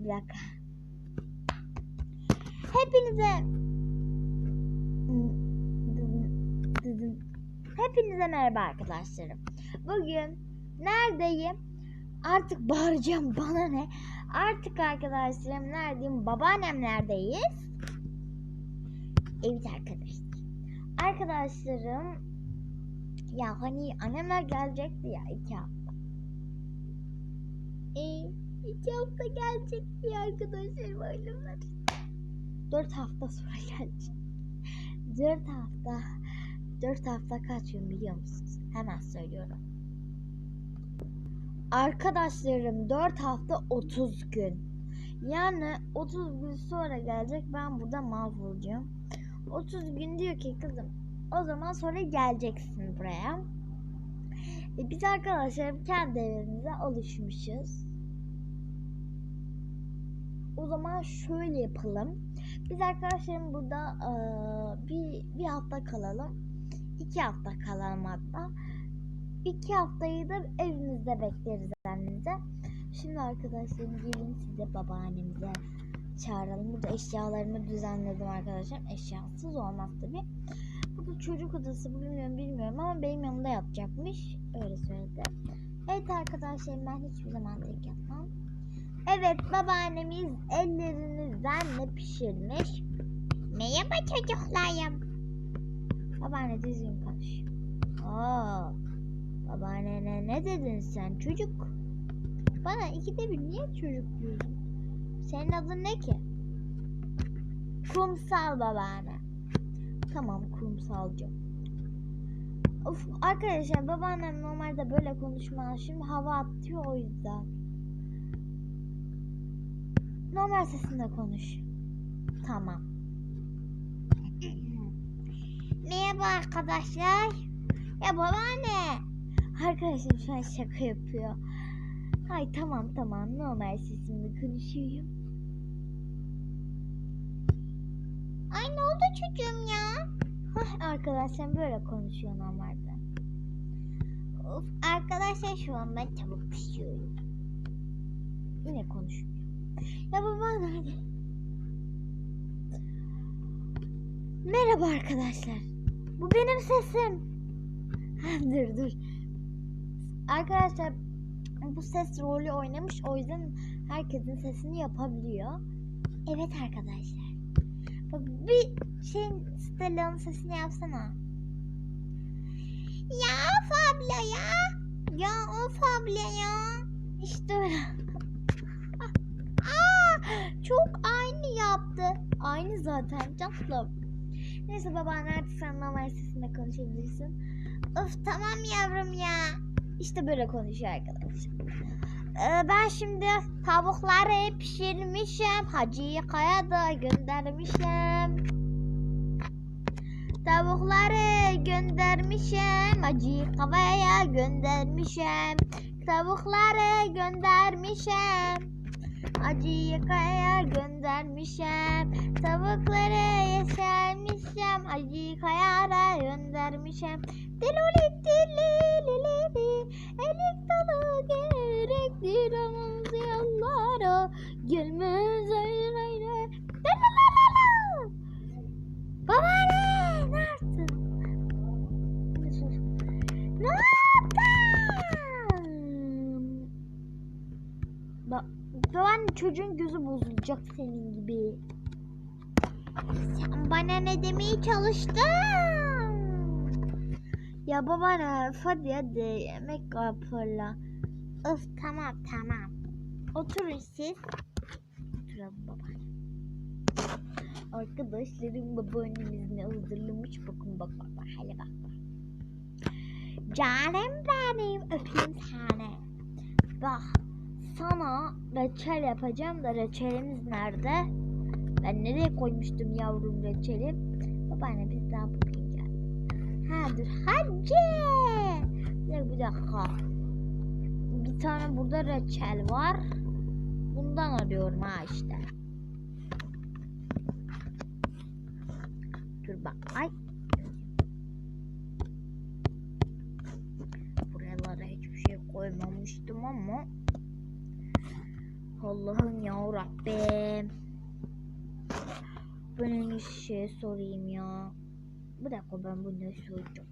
Bir dakika. Hepinize Hepinize merhaba arkadaşlarım. Bugün neredeyim? Artık bağıracağım bana ne? Artık arkadaşlarım neredeyim? Babaannemlerdeyiz. Evet arkadaşlar. Arkadaşlarım ya hani annemler gelecekti ya iki hafta. E, iki hafta gelecekti ya arkadaşlarım annemler. Dört hafta sonra gelecek. Dört hafta. Dört hafta kaç gün biliyor musunuz? Hemen söylüyorum. Arkadaşlarım 4 hafta 30 gün. Yani 30 gün sonra gelecek ben burada mahvolacağım. 30 gün diyor ki kızım o zaman sonra geleceksin buraya. E biz arkadaşlarım kendi evimize alışmışız. O zaman şöyle yapalım. Biz arkadaşlarım burada eee, bir, bir hafta kalalım. iki hafta kalalım hatta. İki haftayı da evimizde bekleriz annemize. Şimdi arkadaşlarım gelin size babaannemize çağıralım. Burada eşyalarımı düzenledim arkadaşlar. Eşyasız olmaz tabi. Burada çocuk odası bilmiyorum bilmiyorum ama benim yanımda yatacakmış. Öyle söyledi. Evet arkadaşlarım ben hiçbir zaman tek yatmam. Evet babaannemiz ellerinizden ne pişirmiş? Merhaba çocuklarım. Babaanne düzgün konuş. Aa, babaannene ne dedin sen çocuk? Bana ikide bir niye çocuk diyorsun? Senin adın ne ki? Kumsal babaanne. Tamam kumsalcı. Of arkadaşlar babaannem normalde böyle konuşmaz. Şimdi hava atıyor o yüzden. Normal sesinde konuş. Tamam. Merhaba arkadaşlar. Ya babaanne. Arkadaşım şu an şaka yapıyor. Ay tamam tamam normal sesimle konuşuyorum. Ay ne oldu çocuğum ya? Hah arkadaşlar böyle konuşuyor normalde. Of arkadaşlar şu an ben tavuk pişiriyorum. Yine konuşmuyor. Ya babaanne hadi. Merhaba arkadaşlar. Bu benim sesim. Dur dur. Arkadaşlar bu ses rolü oynamış o yüzden herkesin sesini yapabiliyor. Evet arkadaşlar. Bak bir şeyin Stella'nın sesini yapsana. Ya of abla ya. Ya of abla ya. İşte öyle. Aa, çok aynı yaptı. Aynı zaten tatlım. Neyse babaanne artık sen normal sesinde konuşabilirsin. Of tamam yavrum ya. İşte böyle konuşuyor arkadaşlar. Ee, ben şimdi tavukları pişirmişim. Hacı Kaya da göndermişim. Tavukları göndermişim. Hacı Kaya'ya göndermişim. Tavukları göndermişim. Acıyı kaya göndermişim. Tavukları yeşermişim. Acıyı kayara göndermişim. Diluli dilili dalı bozulacak senin gibi. Sen bana ne demeye çalıştın? Ya babaanne hadi hadi yemek yaparla. Of tamam tamam. Oturun siz. Oturalım babaanne. Arkadaşlarım babaannemiz ne hazırlamış bakın bak bak hele bak. Canım benim öpeyim seni. Bak sana reçel yapacağım da reçelimiz nerede? Ben nereye koymuştum yavrum reçeli? Babaanne biz daha bugün geldik. Ha dur hacı. Bir dakika, bir tane burada reçel var. Bundan arıyorum ha işte. Dur bak. Ay. Şey koymamıştım ama Allah'ım ya Rabbim. Ben en iyisi şey sorayım ya. Bir dakika ben bunu soracağım.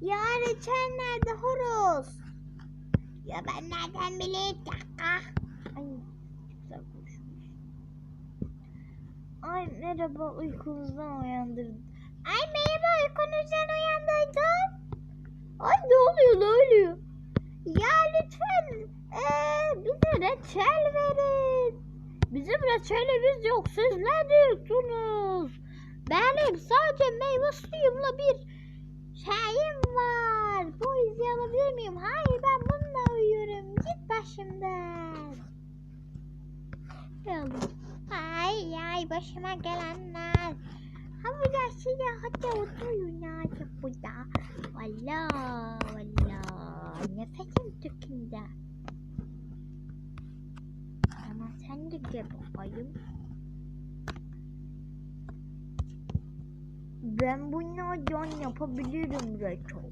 Ya reçel nerede horoz? Ya ben nereden bileyim dakika. Ay güzel konuşmuş. Ay merhaba uykunuzdan uyandırdım. Ay merhaba reçel verin. Bizim reçelimiz yok. Siz ne diyorsunuz? Benim sadece meyve suyumla bir şeyim var. Bu izi alabilir miyim? Hayır ben bununla uyuyorum. Git başımdan. Ne oldu? Ay ay başıma gelenler. Ha burada size hadi oturun ya burada. Valla valla. Nefesim tükündü. Ama sen de gel bakayım. Ben bunlardan yapabilirim reçel.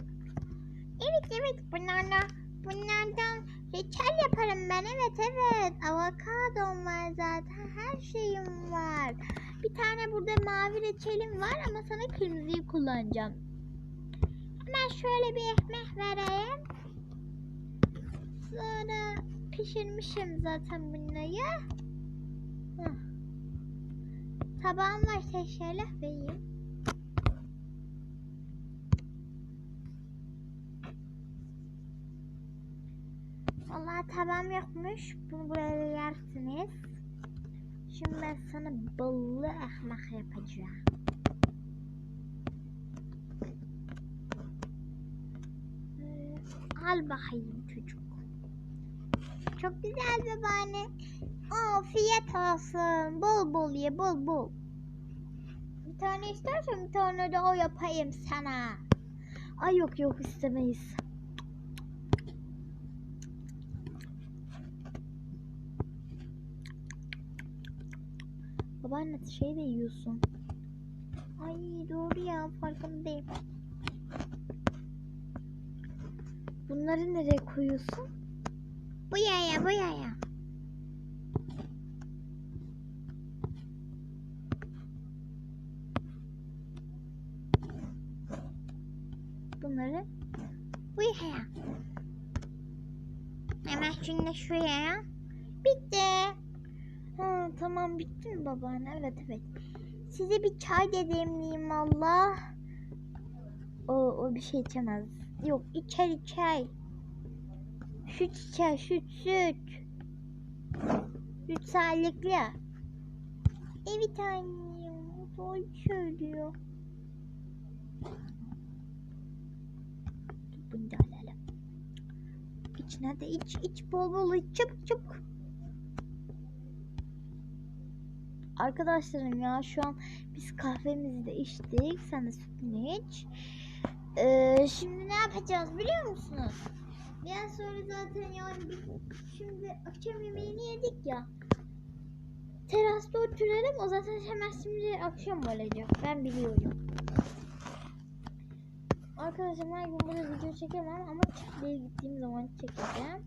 Evet evet bunlarla bunlardan reçel yaparım ben evet evet. Avokadom var zaten her şeyim var. Bir tane burada mavi reçelim var ama sana kırmızıyı kullanacağım. Hemen şöyle bir ekmek vereyim. Sonra pişirmişim zaten bunları. Hah. Tabağım varsa şöyle vereyim. Vallahi tabağım yokmuş. Bunu buraya yersiniz. Şimdi ben sana ballı ekmek yapacağım. Ee, Al bakayım. Çok güzel babaanne. Afiyet olsun. Bol bol ye bol bol. Bir tane istersen bir tane daha yapayım sana. Ay yok yok istemeyiz. Babaanne şey de yiyorsun. Ay doğru ya farkındayım. Bunları nereye koyuyorsun? Bu yaya bu yaya. Bunları bu yaya. Hemen şimdi şu yaya. Bitti. Ha, tamam bitti mi babaanne? Evet evet. Size bir çay demleyeyim valla. O, o bir şey içemez. Yok içer içer. Süt içer süt süt. Süt sağlıklı. Evet annem. Doğru söylüyor. Bunu da alalım. İçine de iç iç bol bol iç çabuk çabuk. Arkadaşlarım ya şu an biz kahvemizi de içtik. Sen de sütünü iç. Ee, şimdi ne yapacağız biliyor musunuz? Biraz sonra zaten yani şimdi akşam yemeğini yedik ya. Terasta oturalım. O zaten hemen şimdi akşam olacak. Ben biliyorum. Arkadaşlar her gün burada video çekemem ama çiftliğe gittiğim zaman çekeceğim.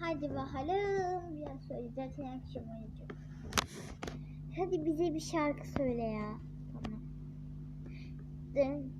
Hadi bakalım. Biraz sonra zaten akşam olacak. Hadi bize bir şarkı söyle ya. Tamam. Dın.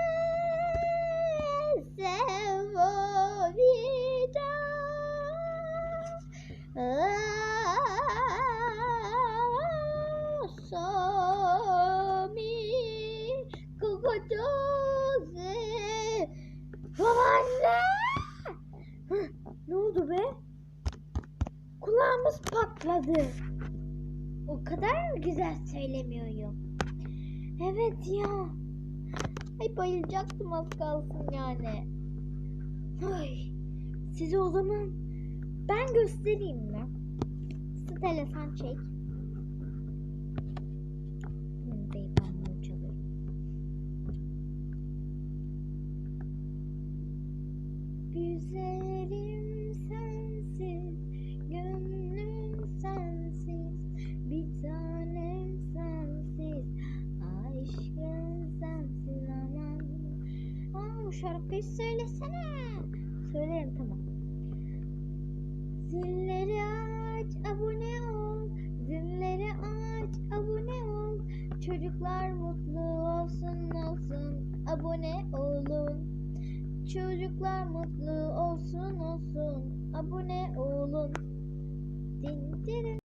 kaldı. O kadar mı güzel söylemiyorum? Evet ya. Ay bayılacaktım az kalsın yani. Ay, size o zaman ben göstereyim mi? Size telefon çek. Güzelim. Şarkıyı söylesene. Söyleyeyim tamam. Zilleri aç, abone ol. Zilleri aç, abone ol. Çocuklar mutlu olsun olsun, abone olun. Çocuklar mutlu olsun olsun, abone olun. Din din